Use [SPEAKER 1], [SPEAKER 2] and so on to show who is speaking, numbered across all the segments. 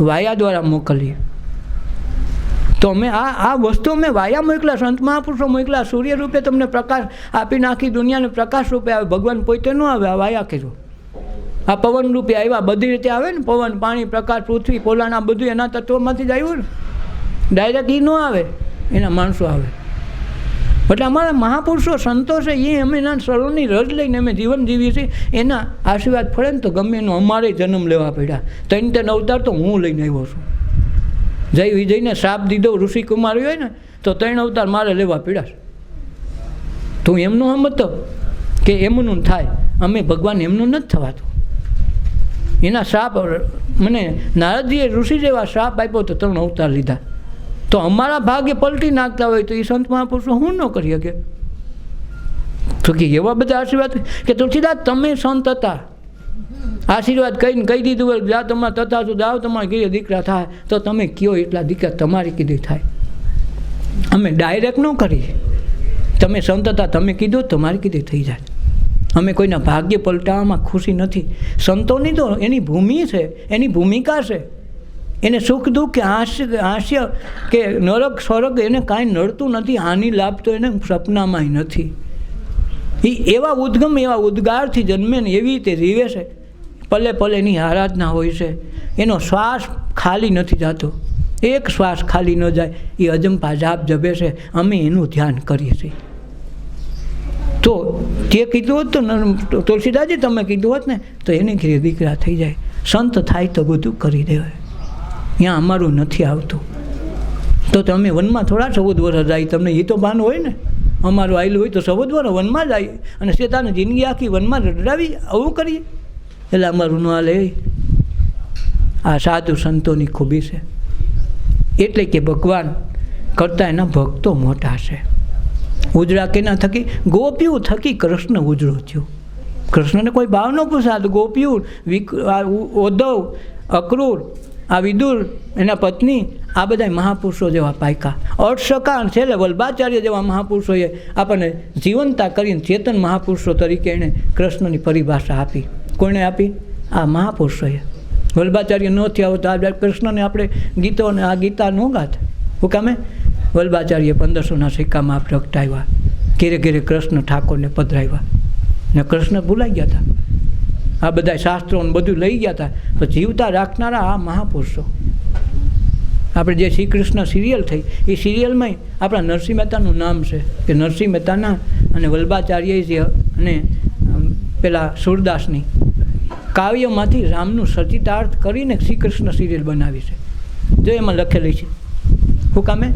[SPEAKER 1] વાયા દ્વારા મોકલીએ. તો અમે આ આ વસ્તુ અમે વાયા મોકલા, સંત મહાપુરુષો મોકલા, સૂર્ય રૂપે તમને પ્રકાશ આપીને આખી દુનિયાને પ્રકાશ રૂપે આવે, ભગવાન પોતે ન આવે, આ વાયા કીધું. આ પવન રૂપે આવ્યા, બધી રીતે આવે ને પવન, પાણી, પ્રકાશ, પૃથ્વી, પોલાણા બધું એના તત્વોમાંથી જ આવ્યું ને. ડાયરેક્ટ એ ન આવે, એના માણસો આવે. એટલે અમારા મહાપુરુષો સંતો છે, એ અમે એના સરોની રજ લઈને અમે જીવન જીવીએ છીએ. એના આશીર્વાદ ફળે ને તો ગમે એનો અમારે જન્મ લેવા પડ્યા. ત્રણ ત્રણ અવતાર તો હું લઈને આવ્યો છું. જય વિજયને શ્રાપ દીધો ઋષિકુમારી હોય ને, તો ત્રણ અવતાર મારે લેવા પડ્યા તું એમનું સમજતો કે એમનું થાય. અમે ભગવાન એમનું નથી થવાતું. એના શ્રાપ, મને નારદજીએ ઋષિ જેવા શ્રાપ આપ્યો તો ત્રણ અવતાર લીધા. તો અમારા ભાગે પલટી નાખતા હોય તો એ સંત મહાપુરુષો હું ન કરી શકે? તો કે એવા બધા આશીર્વાદ? કે તુલસીદાસ, તમે સંત હતા. આશીર્વાદ કહીને કહી દીધું હોય, જા, તમારા તથા છો, જાઓ, તમારા ઘીરે દીકરા થાય. તો તમે કયો એટલા દીકરા? તમારી કીધી થાય. અમે ડાયરેક્ટ ન કરીએ તમે સંત હતા, તમે કીધું, તમારી કીધી થઈ જાય. અમે કોઈના ભાગ્ય પલટાવવામાં ખુશી નથી. સંતોની તો એની ભૂમિ છે, એની ભૂમિકા છે. એને સુખ દુઃખ કે હાસ્ય હાસ્ય કે નરક સ્વર્ગ એને કાંઈ નડતું નથી, હાનિ લાભ તો એને સપનામાંય નથી. એ એવા ઉદ્ગમ, એવા ઉદ્ગારથી જન્મે ને એવી રીતે જીવે છે. પલે એની આરાધના હોય છે. એનો શ્વાસ ખાલી નથી જતો. એક શ્વાસ ખાલી ન જાય. એ અજંપા જાપ જપે છે. અમે એનું ધ્યાન કરીએ છીએ. તો તે કીધું હોત તો તુલસીદાજી તમે કીધું હોત ને, તો એની ઘરે દીકરા થઈ જાય. સંત થાય તો બધું કરી દેવાય. ત્યાં અમારું નથી આવતું. તો તમે વનમાં થોડા ચૌદ વર્ષ જાય, તમને એ તો ભાન હોય ને. અમારું આવેલું હોય તો ચૌદ વર્ષ વનમાં જાય અને શેતાને જિંદગી આખી વનમાં રડાવી, આવું કરીએ. એટલે અમારું ન હાલે. આ સાધુ સંતોની ખૂબી છે. એટલે કે ભગવાન કરતાં એના ભક્તો મોટા છે. ઉજળા કેના થકી, ગોપીઓ થકી કૃષ્ણ ઉજળો થયો. કૃષ્ણને કોઈ ભાવ ન પૂછાતું ગોપીઓ વિક ઓદવ અક્રૂર આ વિદુર, એના પત્ની, આ બધા મહાપુરુષો જેવા પાયકા. અર્ષકાણ છેલ્લે વલ્ભાચાર્ય જેવા મહાપુરુષોએ આપણને જીવનતા કરીને ચેતન મહાપુરુષો તરીકે એણે કૃષ્ણની પરિભાષા આપી. કોણે આપી? આ મહાપુરુષોએ. વલ્ભાચાર્ય ન થયા હોત આ કૃષ્ણને આપણે ગીતો અને આ ગીતા ન ગાત. હું કામે? વલ્ભાચાર્ય પંદરસોના સિક્કામાં પ્રગટાવ્યા ઘેરે ઘેરે કૃષ્ણ ઠાકોરને પધરાવ્યા. ને કૃષ્ણ ભૂલાઈ ગયા હતા. આ બધા શાસ્ત્રોને બધું લઈ ગયા હતા તો જીવતા રાખનારા આ મહાપુરુષો. આપણે જે શ્રી કૃષ્ણ સિરિયલ થઈ, એ સિરિયલમાં આપણા નરસિંહ મહેતાનું નામ છે. કે નરસિંહ મહેતાના અને વલ્ભાચાર્ય જે અને પેલા સુરદાસની કાવ્યમાંથી રામનું સચિતાર્થ કરીને શ્રી કૃષ્ણ સિરિયલ બનાવી છે. જો એમાં લખેલી છે. શું કામે?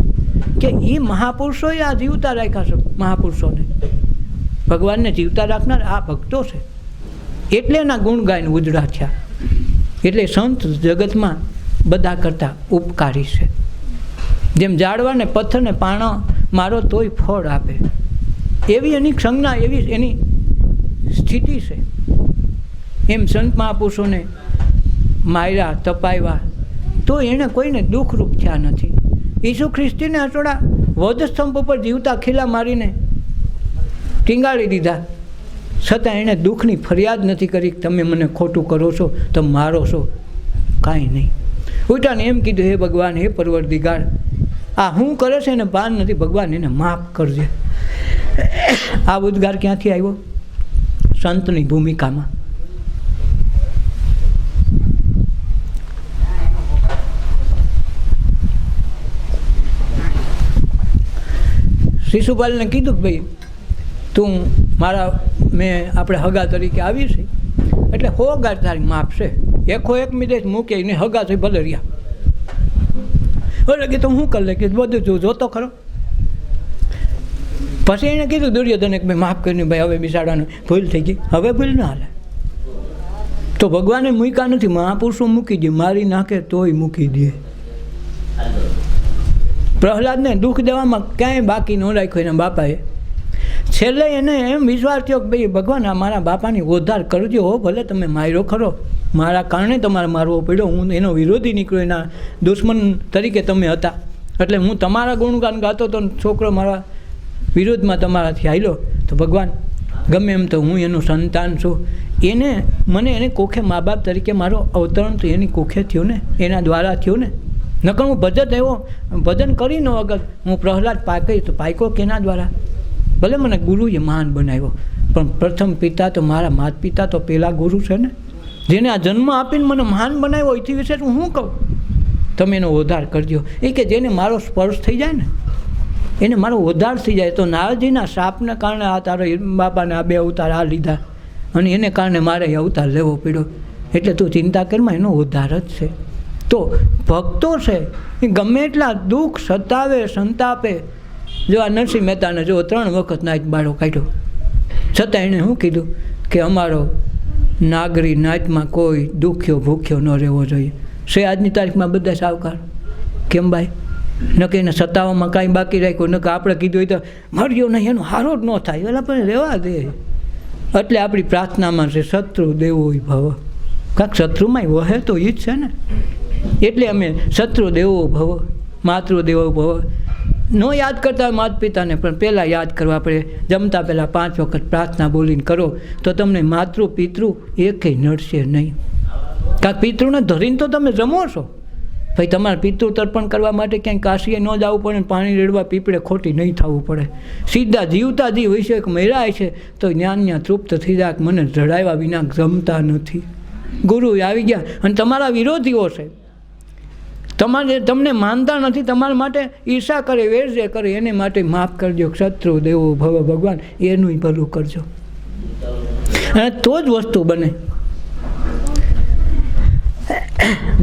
[SPEAKER 1] કે એ મહાપુરુષોએ આ જીવતા રાખ્યા છે, મહાપુરુષોને. ભગવાનને જીવતા રાખનાર આ ભક્તો છે. એટલે એના ગુણ ગાયને ઉજળા થયા. એટલે સંત જગતમાં બધા કરતાં ઉપકારી છે. જેમ ઝાડવાને પથ્થરને પાણો મારો તોય ફળ આપે. એવી એની સંજ્ઞા, એવી એની સ્થિતિ છે. એમ સંત મહાપુરુષોને માર્યા તપાવ્યા તો એણે કોઈને દુઃખરૂપ થયા નથી. ઈસુ ખ્રિસ્તીને અટોડા વધસ્તંભ ઉપર જીવતા ખીલા મારીને ટીંગાળી દીધા. છતાં એણે દુઃખની ફરિયાદ નથી કરી તમે મને ખોટું કરો છો તમે મારો છો. કાંઈ નહીં. ઉલટાને એમ કીધું, હે ભગવાન, હે પરવરદિગાર, આ હું કરે છે એને ભાન નથી, ભગવાન એને માફ કરજે. આ ઉદ્ગાર ક્યાંથી આવ્યો? સંતની ભૂમિકામાં. શિશુપાલને કીધું કે ભાઈ, તું મારા મેં આપણે હગા તરીકે આવી છે એટલે હો ગાર તારી માપ છે. એકો એક મિનિટ મૂકે ને હગા થઈ ભલે એટલે કીધું હું કરી લે કે બધું જો જોતો ખરો. પછી એણે કીધું, દુર્યોધન એક ભાઈ માફ કરીને ભાઈ, હવે બિસાડવાનું ભૂલ થઈ ગઈ. હવે ભૂલ ના હાલે. તો ભગવાને મૂક્યા નથી, મહાપુરુષો મૂકી દે, મારી નાખે તોય મૂકી દે. પ્રહલાદને દુઃખ દેવામાં ક્યાંય બાકી ન રાખ્યો એના બાપાએ. છેલ્લે એને એમ વિશ્વાસ થયો કે ભાઈ, ભગવાન, આ મારા બાપાની ઉદ્ધાર કરજો હો, ભલે તમે માર્યો ખરો. મારા કારણે તમારે મારવો પડ્યો. હું એનો વિરોધી નીકળ્યો, એના દુશ્મન તરીકે તમે હતા. એટલે હું તમારા ગુણગાન ગાતો તો છોકરો મારા વિરોધમાં તમારાથી આવ્યો તો ભગવાન, ગમે એમ તો હું એનું સંતાન છું. એને, મને એને કોખે મા બાપ તરીકે મારો અવતરણ તો એની કોખે થયું ને, એના દ્વારા થયું ને. નકર હું ભજન એવો ભજન કરી ન વગર હું પ્રહલાદ પાકી તો પાક્યો કેના દ્વારા? ભલે મને ગુરુએ મહાન બનાવ્યો, પણ પ્રથમ પિતા તો મારા માતા પિતા તો પહેલાં ગુરુ છે ને? જેને આ જન્મ આપીને મને મહાન બનાવ્યો, એથી વિશે હું કહું? તમે એનો વધાર કરજો. એ કે જેને મારો સ્પર્શ થઈ જાય ને, એને મારો વધાર થઈ જાય, તો નારજીના શાપને કારણે આ તારો બાપાને આ બે અવતાર આ લીધા. અને એને કારણે મારે એ અવતાર લેવો પડ્યો. એટલે તું ચિંતા કરમાં એનો ઉદ્ધાર જ છે. તો ભક્તો છે, એ ગમે એટલા દુઃખ, સતાવે, સંતાપે જો આ નરસિંહ મહેતાને જો ત્રણ વખત નાચ બાળો કાઢ્યો, છતાં એણે શું કીધું? કે અમારો નાગરી નાચમાં કોઈ દુખ્યો ભૂખ્યો ન રહેવો જોઈએ. છે આજની તારીખમાં બધા સાવકાર. કેમ ભાઈ? ન કે એને સત્તાઓમાં કાંઈ બાકી રાખ્યું, ન કે આપણે કીધું હોય તો મર્યો નહીં, એનો હારો જ ન થાય. એટલે પણ રહેવા દે. એટલે આપણી પ્રાર્થનામાં છે શત્રુ દેવો ભવ. કાંક શત્રુમાંય વહે તો એ જ છે ને. એટલે અમે શત્રુ દેવો ભવ માતૃ દેવો ભવ. ન યાદ કરતા હોય માતા પિતાને પણ પહેલાં યાદ કરવા પડે. જમતા પહેલાં પાંચ વખત પ્રાર્થના બોલીને કરો, તો તમને માતૃ, પિતૃ એકેય નડશે નહીં. કાંક પિતૃને ધરીને તો તમે જમો છો. ભાઈ, તમારે પિતૃ તર્પણ કરવા માટે ક્યાંય કાશીએ ન જવું પડે પાણી રેડવા પીપળે ખોટી નહીં થવું પડે. સીધા જીવતા જીવ વિશે મેળાય છે, તો જ્ઞાનના તૃપ્ત થઈ જાય મને જડાવ્યા વિના જમતા નથી. ગુરુ આવી ગયા, અને તમારા વિરોધીઓ છે. તમારે તમને માનતા નથી, તમારા માટે ઈર્ષા કરે વેરજે કરે, એને માટે માફ કરજો, શત્રુ, દેવો, ભવ, ભગવાન, એનું ભલું કરજો. અને તો જ વસ્તુ બને.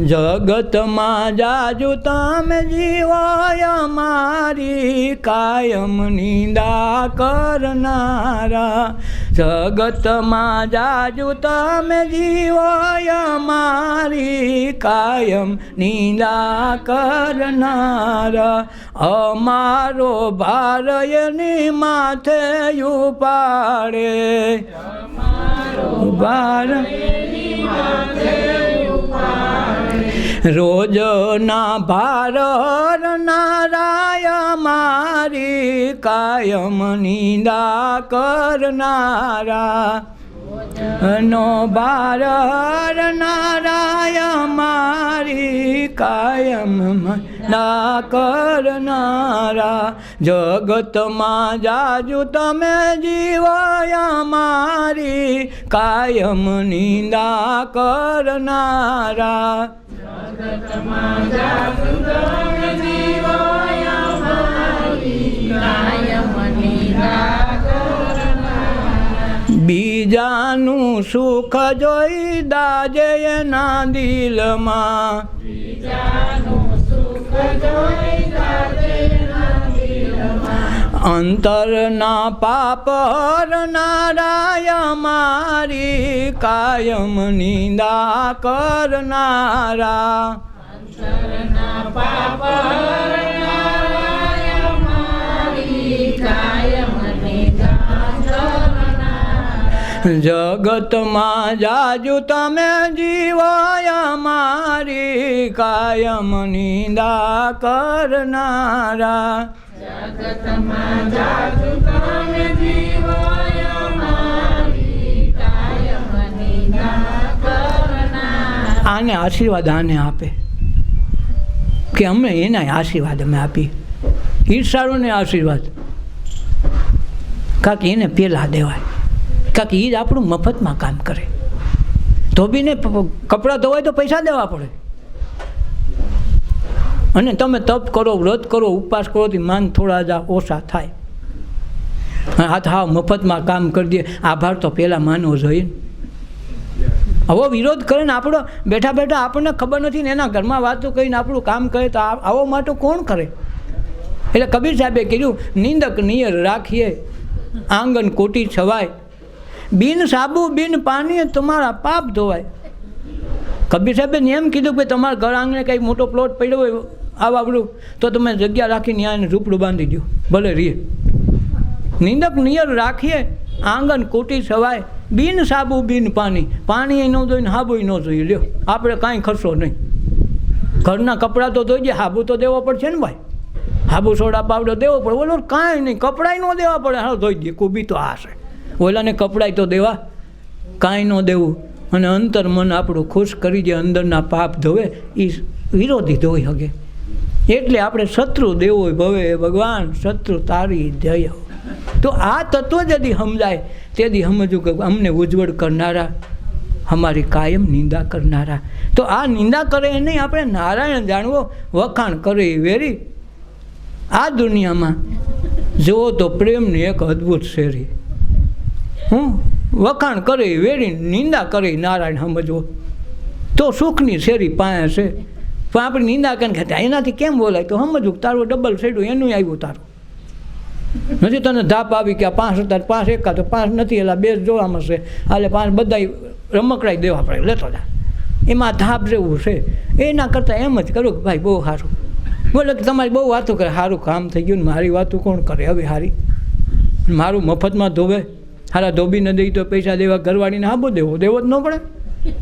[SPEAKER 1] જગતમાં જાજુ તમે જીવાય મારી કાયમ નિંદા કરનારા. જગતમાં જાજુ તમે જીવાય મારી કાયમ નિંદા કરનાર. અમારો ભાર એની માથે ઉપાડે. રોજના ભાર નારાય મારી કાયમ નિંદા કરનારા. નો બાર નારાય મારી કાયમ ના કરનારા. જગતમાં જાજુ તમે જીવાયા મારી કાયમ નિંદા કરનારા. બીજાનું સુખ જોઈ દાજે એના દિલમાં. અંતરના પાપ હરનારાય મારી કાયમ નિંદા કરનારા. જગતમાં જાજુ તમે જીવાય મારી કાયમ નિંદા કરનારા. આને આશીર્વાદ આને આપે. કે અમે એના આશીર્વાદ અમે આપી ઈર્ષાળુને આશીર્વાદ. કાંક એને પહેલાં દેવાય. કાંક એ જ આપણું મફતમાં કામ કરે. ધોબીને કપડાં ધોવાય તો પૈસા દેવા પડે. અને તમે તપ કરો, વ્રત કરો, ઉપવાસ કરો તો માન થોડા જા ઓછા થાય. તો હા મફતમાં કામ કરી દે. આભાર તો પહેલાં માનવો જોઈએ આવો વિરોધ કરે ને આપણો, બેઠા બેઠા આપણને ખબર નથી ને એના ઘરમાં વાતો કરીને આપણું કામ કરે તો આવો માટે કોણ કરે? એટલે કબીર સાહેબે કીધું, નિંદક નિયર રાખીએ. આંગન કોટી છવાય. બિન સાબુ, બિન પાણીએ તમારા પાપ ધોવાય. કબીર સાહેબે એમ કીધું કે તમારા ઘર આંગણે કંઈક મોટો પ્લોટ પડ્યો હોય, આવા બધું, તો તમે જગ્યા રાખીને ત્યાં એને ઝૂંપડું બાંધી દો ભલે રીએ. નિંદક નિયર રાખીએ, આંગણ કોટી સવાય બિન સાબુ, બિન પાણી પાણી ન જોઈએ ને ન જોઈએ લ્યો, આપણે કાંઈ ખર્ચો નહીં. ઘરના કપડાં તો ધોઈએ હાબુ તો દેવો પડશે ને ભાઈ. હાબુ સોડા પાવડર દેવો પડે. ઓલો કાંઈ નહીં, કપડાય ન દેવા પડે. હાલો ધોઈ દે કુબી તો આ છે. ઓલાને કપડાય તો દેવા, કાંઈ ન દેવું. અને અંતર મન આપણું ખુશ કરી જે અંદરના પાપ ધોવે એ વિરોધી ધોઈ શકે એટલે આપણે શત્રુ દેવો ભવે, ભગવાન, શત્રુ તારી જય. તો આ તત્વ જદી સમજાય, તેથી સમજવું કે અમને ઉજ્જવળ કરનારા, અમારી કાયમ નિંદા કરનારા. તો આ નિંદા કરે નહીં, આપણે નારાયણ જાણવો, વખાણ કરે વેરી. આ દુનિયામાં જુઓ તો પ્રેમની એક અદ્ભુત શેરી. હું વખાણ કરે, વેરી નિંદા કરે નારાયણ સમજવો. તો સુખની શેરી પાસે છે. પણ આપણે નિંદા કરીને કહેતા એનાથી કેમ બોલાય? તો સમજવું તારું ડબલ સેડું એનું આવ્યું તારું. નથી તને ધાપ આવી કે આ પાંચ હતા પાંચ એકા, તો પાંચ નથી, એટલે બે જોવા છે. એટલે પાંચ બધા રમકડાઈ દેવા પડે. લેતો જા. એમાં ધાપ જેવું છે. એના કરતાં એમ જ કરું કે ભાઈ બહુ સારું. બોલે કે તમારી બહુ વાતો કરે. સારું કામ થઈ ગયું ને મારી વાતો કોણ કરે? હવે સારી મારું મફતમાં ધોવે, હારા ધોબી ન દઈ તો પૈસા દેવા ઘરવાળીને હાબો દેવો? દેવો જ ન પડે?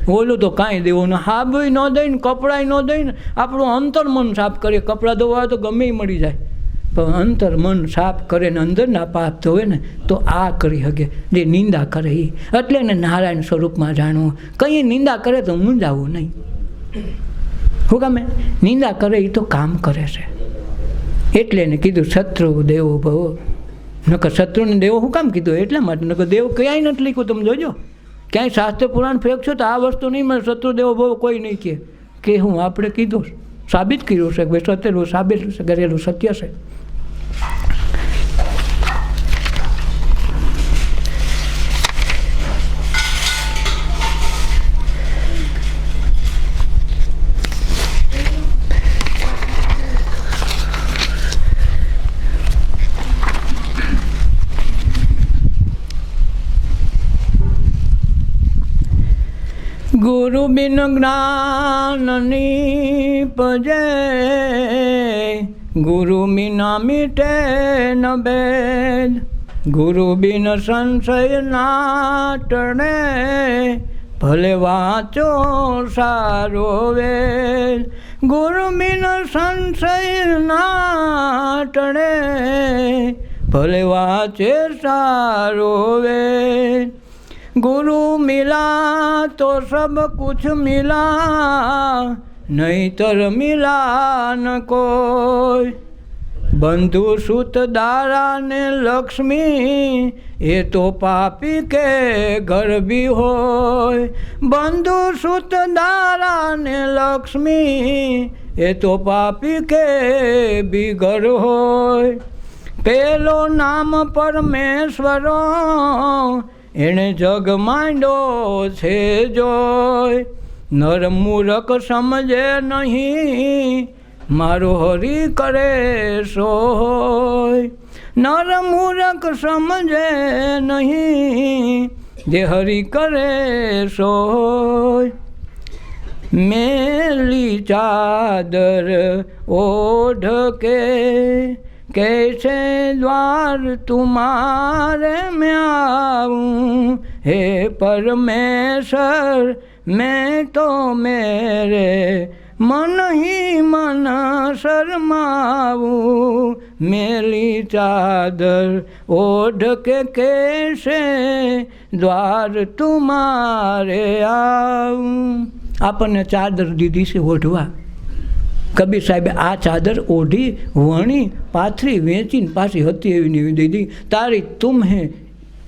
[SPEAKER 1] ઓલું તો કાંઈ દેવું ને હાબોય ન દઈને કપડાય ન દઈને આપણું અંતર મન સાફ કરીએ. કપડાં ધોવા તો ગમે મળી જાય. પણ અંતર મન સાફ કરે ને અંદરના પાપ ધોવે ને, તો આ કરી શકે જે નિંદા કરે એ એટલે એને નારાયણ સ્વરૂપમાં જાણવું. કંઈ નિંદા કરે તો મૂંઝાવું નહીં. શું ગમે? નિંદા કરે એ તો કામ કરે છે. એટલે એને કીધું, શત્રુ, દેવો, ભવો. નકર શત્રુને દેવો શું કામ કીધું? એટલા માટે? નકર દેવ ક્યાંય નથી લખ્યું, તમે જોજો. ક્યાંય શાસ્ત્ર પુરાણ ફેંકશો તો આ વસ્તુ નહીં મળે. શત્રુ, દેવો, ભવો કોઈ નહીં કહે. કે હું આપણે કીધું, સાબિત કર્યું છે કે ભાઈ સત્યનું સાબિત કરેલું સત્ય છે. ગુરુ બિન જ્ઞાનની પજે ગુરુ બિના મીટે ન બેદ ગુરુ બિન સંશય નાટણે ભલે વાંચો સારો વેદ. ગુરુ બિન સંશય નાટણે ભલે વાંચે સારો વેદ. ગુરુ મિલા તો સબ કુછ મિલા, નહીતર મિલા ન કોઈ. બંધુ સુત દારા ને લક્ષ્મી, એ તો પાપી કે ગરબી હોય. બંધુ સુત દારા ને લક્ષ્મી, એ તો પાપી કે બિગર હોય. પેલો નામ પરમેશ્વરો એણે જગ માંડો છે જોય. નર મૂરખ સમજે નહીં, મારો હરી કરે સોય. નર મૂરખ સમજે નહીં, જે હરી કરે સોય. મેલી ચાદર ઓઢ કે कैसे द्वार तुम्हारे में आऊं हे परमेश्वर मैं तो मेरे मन ही मन शर्माऊं मेरी चादर ओढ़ के कैसे द्वार तुम्हारे आऊं આપણને ચાદર દીધી છે ઓઢવા કબીર સાહેબે આ ચાદર ઓઢી, વણી, પાથરી, વેચીને પાછી હતી એવી નેવી દીધી. તારી તુમ્હે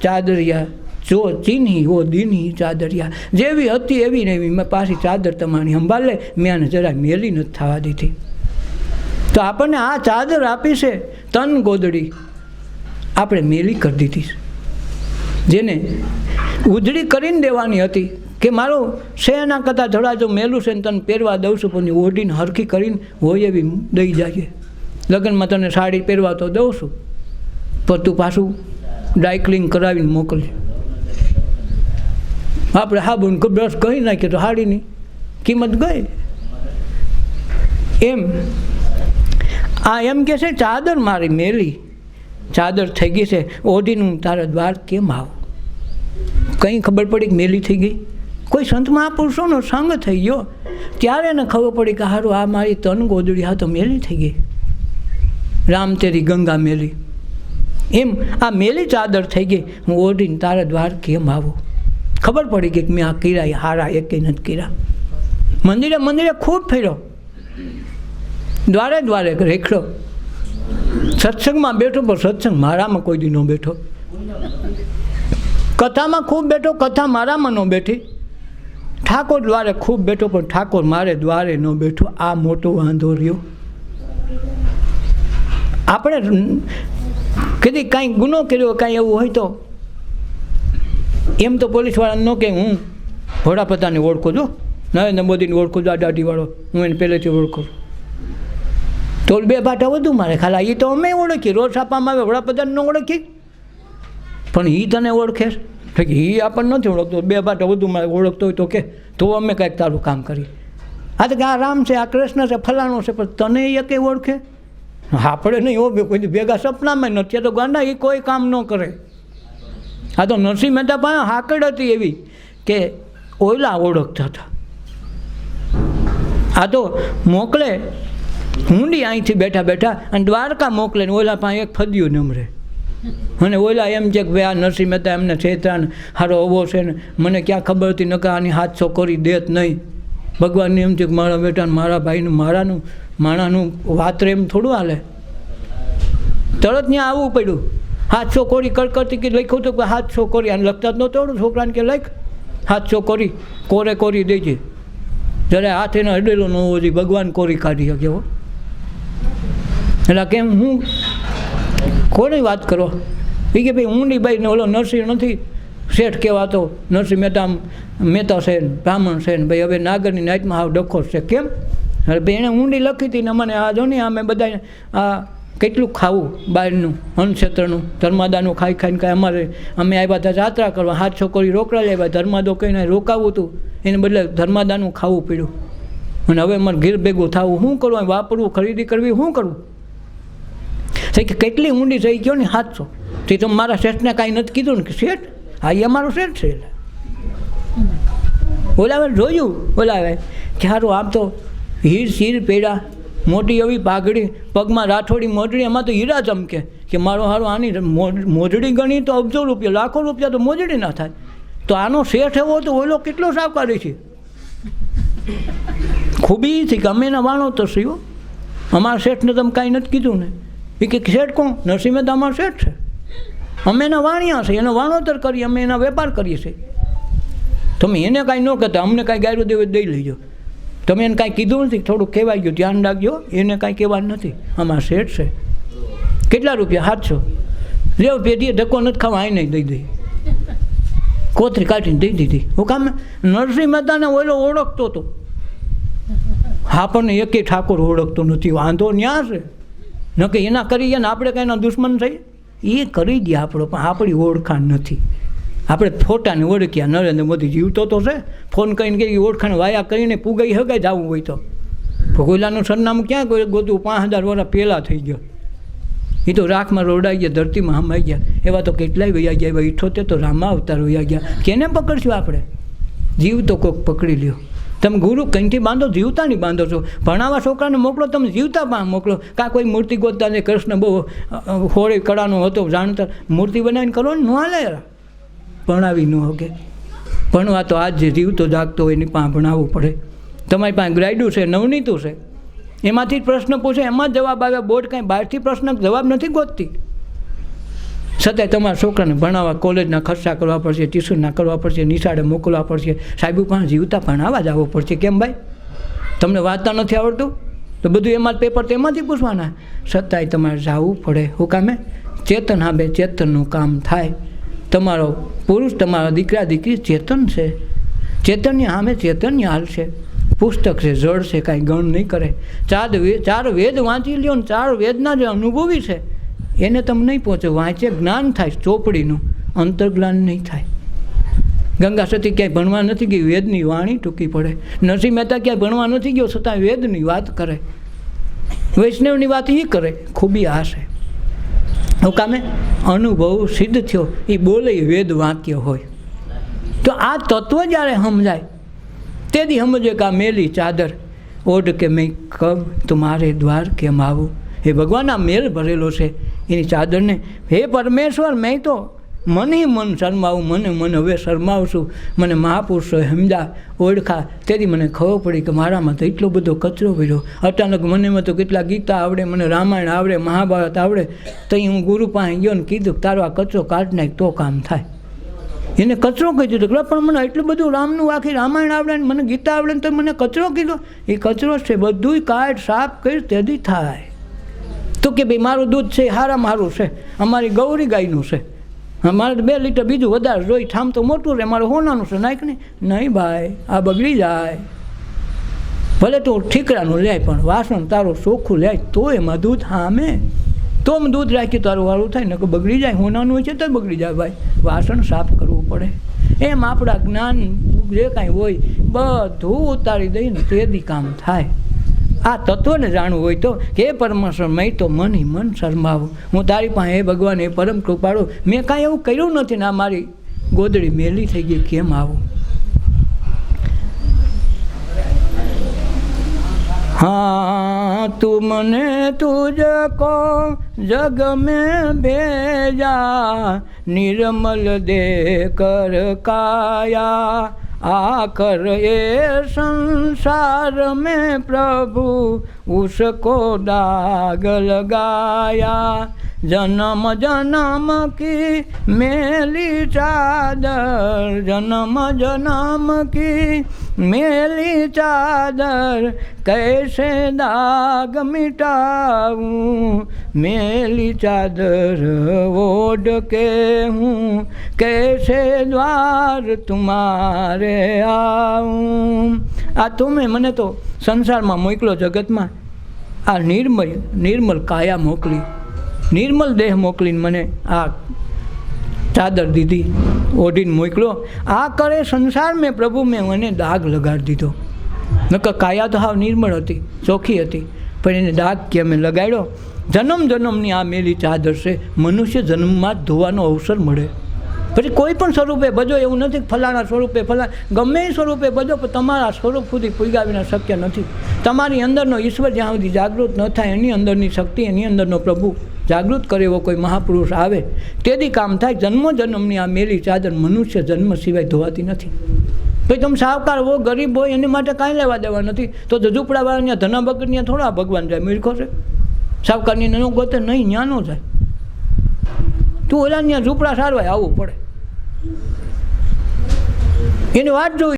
[SPEAKER 1] ચાદરિયા, જો ચીની હો દીની ચાદરિયા. જેવી હતી એવી ને એવી, મેં પાછી ચાદર તમારી સંભાળે, મેં આને જરા મેલી નથી થવા દીધી. તો આપણને આ ચાદર આપી છે તન ગોદડી. આપણે મેલી કરી દીધી જેને ઉજળી કરીને દેવાની હતી. કે મારું એના કરતાં થોડા જો મેલું છે ને તને પહેરવા દઉં છું, પણ ઓઢીને હરખી કરીને હોય એવી દઈ જાય લગ્નમાં તને સાડી પહેરવા તો દઉં છું, પણ તું પાછું ડાયકલિંગ કરાવીને મોકલજે. આપણે હાબુન બ્રશ કહી નાખીએ તો સાડીની કિંમત ગઈ. એમ, આ એમ કે છે, ચાદર મારી મેલી, ચાદર થઈ ગઈ છે, ઓઢીનું તારા દ્વાર કેમ આવું? કંઈ ખબર પડી કે મેલી થઈ ગઈ? કોઈ સંત મહાપુરુષોનો સંગ થઈ ગયો, ત્યારે એને ખબર પડી કે હારું, આ મારી તન ગોદડી હા તો મેલી થઈ ગઈ. રામ તેરી ગંગા મેલી. એમ આ મેલી ચાદર થઈ ગઈ. હું ઓઢીને તારા દ્વાર કેમ આવું? ખબર પડી ગઈ કે મેં આ કીરા હારા એક નથી કર્યા. મંદિરે મંદિરે ખૂબ ફેર્યો. દ્વારે દ્વારે રેખડો. સત્સંગમાં બેઠો, પણ સત્સંગ મારામાં કોઈ દી ન બેઠો. કથામાં ખૂબ બેઠો, કથા મારામાં ન બેઠી. ઠાકોર દ્વારે ખૂબ બેઠો, પણ ઠાકોર મારે દ્વારે ન બેઠો. આ મોટો વાંધો રહ્યો. આપણે કદી કાંઈ ગુનો કર્યો, કાંઈ એવું હોય તો? એમ તો પોલીસવાળાને ન કે હું વડાપ્રધાનને ઓળખું છું. નરેન્દ્ર મોદીને ઓળખું છું, આ દાઢીવાળો. હું એને પહેલેથી ઓળખું છું. તો બે ભાટા વધુ મારે, ખાલા એ તો અમે ઓળખીએ. રોજ છાપામાં આવે વડાપ્રધાન ન ઓળખી પણ એ તને ઓળખે એ આપણને નથી ઓળખતો. બે ભાટા વધુ ઓળખતો હોય તો કે, તો અમે કાંઈક તારું કામ કરીએ. આ તો કે આ રામ છે, આ કૃષ્ણ છે, ફલાણો છે, પણ તને એ કંઈ ઓળખે? આપણે નહીં હો કોઈ ભેગા સપનામાં નથી. તો ગાંડા એ કોઈ કામ ન કરે. આ તો નરસિંહ મહેતા પાસે હાકડ હતી એવી કે ઓયલા ઓળખતા હતા. આ તો મોકલે હુંડી અહીંથી બેઠા બેઠા અને દ્વારકા મોકલે ને ઓલા પાસે એક ફદ્યું નમરે. અને ઓલા એમ છે કે ભાઈ આ નરસિંહ મહેતા એમને છેતરાને, હારો અવો છે ને, મને ક્યાં ખબર હતી નકા આની હાથસો કરી દેત નહીં. ભગવાનને એમ છે કે મારા બેટાને, મારા ભાઈનું, મારાનું, માણાનું વાત એમ થોડું હાલે. તરત ત્યાં આવવું પડ્યું. હાથસો કોરી કડકડતી કે લખ્યું તો કે હાથસો કોરી અને લખતા જ નહોતો છોકરાને કે લખ. હાથસો કોરી, કોરે કોરી દેજે. જ્યારે હાથ એને અડેલો ન હોવો જોઈએ, ભગવાન કોરી કાઢી શકે એટલે કેમ હું કોની વાત કરો? એ કે ભાઈ ઊંડી બાઈ ને ઓલો નરસિંહ નથી? શેઠ કહેવાતો, નરસિંહ મહેતા મહેતા છે બ્રાહ્મણ છે ભાઈ હવે નાગરની નાઈટમાં આવ ડખો છે. કેમ? અરે ભાઈ એણે ઊંડી લખી હતી ને મને આ જો ને અમે બધા આ કેટલું ખાવું બહારનું, અન્નક્ષેત્રનું, ધર્માદાનું ખાઈ ખાઈને કાંઈ અમારે, અમે આવ્યા હતા જાત્રા કરવા, હાથ છોકરી રોકડા લેવા, ધર્માદો કહીને રોકાવું હતું એને બદલે ધર્માદાનું ખાવું પીડ્યું. અને હવે મારે ઘેર ભેગું થવું શું કરવું વાપરવું, ખરીદી કરવી શું કરવું થઈ કે કેટલી ઊંડી થઈ ગયો ને સાતસો. તે તો મારા શેઠને કાંઈ નથી કીધું ને કે શેઠ હા એ અમારો શેઠ છે ઓલાવે જોયું ઓલાવે સારું આમ તો હીર શીર પેડા, મોટી એવી પાઘડી પગમાં રાઠોડી મોજડી, એમાં તો હીરા ચમકે. કે મારો હારો આની મોજડી ગણી તો અબજો રૂપિયા, લાખો રૂપિયા તો મોજડી ના થાય. તો આનો શેઠ એવો તો ઓલો કેટલો સાવકારી છે? ખૂબી થી કે અમે એના વાણો તો છીએ અમારા શેઠને તમે કાંઈ નથી કીધું ને. એ કે શેઠ કોણ? નરસિંહ મહેતામાં શેઠ છે. અમે એના વાણિયા છે એનો વાણોતર કરીએ, અમે એના વેપાર કરીએ છીએ. તમે એને કાંઈ ન કહેતા, અમને કાંઈ ગાયરું દેવે દઈ લેજો. તમે એને કાંઈ કીધું નથી થોડું કહેવાય ગયું, ધ્યાન રાખજો, એને કાંઈ કહેવાનું નથી. અમારા શેઠ છે. કેટલા રૂપિયા? સાતસો. લેવ પેઢીએ ધક્કો નથી ખાવા આઈને દઈ દઈ કોથરી કાઢીને દઈ દીધી. હું કામ નરસિંહ મહેતાને ઓલો ઓળખતો હતો પણ એકે ઠાકોર ઓળખતો નથી, વાંધો ન્યા છે. ન કે એના કરીએ ને આપણે કાંઈ એના દુશ્મન થઈ એ કરી દે આપણો, પણ આપણી ઓળખાણ નથી. આપણે ફોટાને ઓળખ્યા નરેન્દ્ર મોદી જીવતો તો છે. ફોન કરીને કે ઓળખાણ વાયા કરીને પૂગાઈ હગાઈ જવું હોય તો. ભગોલાનું સરનામું ક્યાં કોઈ ગોતું? પાંચ હજાર વર્ષ પહેલાં થઈ ગયો. એ તો રાખમાં રોડાઈ ગયા, ધરતીમાં હમાઈ ગયા. એવા તો કેટલાય વૈયા ગયા, એવા ઇઠોતેર તો રામા અવતાર વૈયા ગયા. કેને પકડશું આપણે? જીવ તો કોક પકડી લ્યો. તમે ગુરુ કંઈથી બાંધો જીવતા નહીં બાંધો છો. ભણાવવા છોકરાને મોકલો તમે જીવતા મોકલો. કાં કોઈ મૂર્તિ ગોતતા ને કૃષ્ણ બહુ અ, કળાનો હતો જાણતા. મૂર્તિ બનાવીને કરો ને ન હાલે. ભણાવી ન હોકે ભણવા તો આજ જીવતો જાગતો હોય એની પાસે ભણાવવું પડે. તમારી પાસે ગ્રાઇડું છે નવનીતું છે. એમાંથી જ પ્રશ્ન પૂછે એમાં જ જવાબ આવે. બોર્ડ કાંઈ બહારથી પ્રશ્ન જવાબ નથી ગોતતી. છતાંય તમારા છોકરાને ભણાવવા, કોલેજના ખર્ચા કરવા પડશે, ટ્યુશનના કરવા પડશે, નિશાળે મોકલવા પડશે. સાહેબ પણ જીવતા ભણાવવા જ આવવું પડશે. કેમ ભાઈ? તમને વાંચતા નથી આવડતું? તો બધું એમાં પેપર તેમાંથી પૂછવાના. છતાંય તમારે જવું પડે. હું કામે ચેતન હાબે ચેતનનું કામ થાય. તમારો પુરુષ તમારા દીકરા દીકરી ચેતન છે. ચેતન્ય સામે ચેતન્ય હાલશે પુસ્તક છે, જળ છે, કાંઈ ગણ નહીં કરે. ચાર વેદ ચાર વેદ વાંચી લ્યો ને ચાર વેદના જે અનુભવી છે. એને તમે નહીં પહોંચો. વાંચે જ્ઞાન થાય, ચોપડીનું. અંતર્જ્ઞાન નહીં થાય. ગંગા સતી ક્યાંય ભણવા નથી ગઈ, વેદની વાણી ટૂંકી પડે. નરસિંહ મહેતા ક્યાંય ભણવા નથી ગયો, છતાં વેદની વાત કરે. વૈષ્ણવની વાત એ કરે, ખૂબી આ છે હું કામે? અનુભવ સિદ્ધ થયો. એ બોલે વેદ વાક્ય હોય. તો આ તત્વ જ્યારે સમજાય, તેથી સમજે કે આ મેલી ચાદર. ઓઢ કે મેં કબ તુમારે દ્વાર કેમ આવું? એ ભગવાન, આ મેલ ભરેલો છે. એની ચાદરને, હે પરમેશ્વર, મેં તો મને મન શરમાવું, મને મન હવે શરમાવશું. મને મહાપુરુષો સમજા ઓળખા. તેથી મને ખબર પડી કે મારામાં તો એટલો બધો કચરો ભર્યો. અચાનક મને તો કેટલા ગીતા આવડે, મને રામાયણ આવડે, મહાભારત આવડે. તો હું ગુરુ પાસે ગયો ને કીધું તારો આ કચરો કાઢ નાખ તો કામ થાય. એને કચરો કહી દીધો પણ મને એટલું બધું રામનું આખી રામાયણ આવડે ને મને ગીતા આવડે ને તો મને કચરો કીધો. એ કચરો છે, બધુંય કાઢ, સાફ કરી, તેથી થાય. તો કે ભાઈ, મારું દૂધ છે, હારા મારું છે, અમારી ગૌરી ગાયનું છે. અમારે બે લીટર બીજું વધારે જોઈ, ઠામ તો મોટું રહે મારું હોનાનું છે નાખ ને? નહીં ભાઈ, આ બગડી જાય. ભલે તો ઠીકરાનું લે પણ વાસણ તારું ચોખ્ખું લે તો એમાં દૂધ હામે. તો આમ દૂધ રાખી તારું વાળું થાય ને કે બગડી જાય, હોનાનું હોય છે તો બગડી જાય, ભાઈ. વાસણ સાફ કરવું પડે. એમ આપણા જ્ઞાન જે કાંઈ હોય, બધું ઉતારી દઈને તેથી કામ થાય. આ તત્વને જાણવું હોય તો કે પરમેશ્વર, મેં તો મન હિ મન શરમાવું. હું તારી પાસે હે ભગવાન, હે પરમ કૃપાળો. મેં કાંઈ એવું કર્યું નથી ના મારી ગોદડી મેલી થઈ ગઈ, કેમ આવું? હા, તુ મને તું તુજકો જગ મેં ભેજા, નિર્મલ દે કર કાયા. आकर ये संसार में प्रभु उसको दाग लगाया જન્મ જન્મ કી મેલી ચાદર? જન્મ જન્મ કી મેલી ચાદર? કૈસે દાગ મિટાવું? મેલી ચાદર ઓઢ કે હું? કૈસે દ્વાર તુમારે આવું? આ તમે મને તો સંસારમાં મોકલો જગતમાં. આ નિર્મય, નિર્મલ કાયા મોકલી. નિર્મલ દેહ મોકલીને મને આ ચાદર દીધી, ઓઢીને મોકલો આ કરે સંસાર મેં પ્રભુ મેં મને દાગ લગાડી દીધો. નકર કાયા તો હાવ નિર્મળ હતી, ચોખ્ખી હતી. પણ એને દાગ કે અમે લગાડ્યો. જન્મ જન્મની આ મેલી ચાદર છે, મનુષ્ય જન્મમાં જ ધોવાનો અવસર મળે. પછી કોઈ પણ સ્વરૂપે ભજો એવું નથી ફલાણા સ્વરૂપે ફલા ગમે સ્વરૂપે ભજો પણ તમારા સ્વરૂપ સુધી વિના શક્ય નથી. તમારી અંદરનો ઈશ્વર જ્યાં સુધી જાગૃત ન થાય, એની અંદરની શક્તિ, એની અંદરનો પ્રભુ જાગૃત કરે એવો કોઈ મહાપુરુષ આવે, તેથી કામ થાય. જન્મ જન્મની આ મેલી ચાદર મનુષ્ય જન્મ સિવાય ધોવાતી નથી. ભાઈ, તમે સાવકાર હો, ગરીબ હોય, એની માટે કાંઈ લેવા દેવા નથી. તો ઝૂંપડાવાળા ધના બગડની થોડા ભગવાન જાય મીરખો છે? સાવકારની નો ગોતે નહીં, ન્યા જાય. તું ઓલા ત્યાં ઝૂંપડા સારવાય આવવું પડે. એની વાત જોઈ.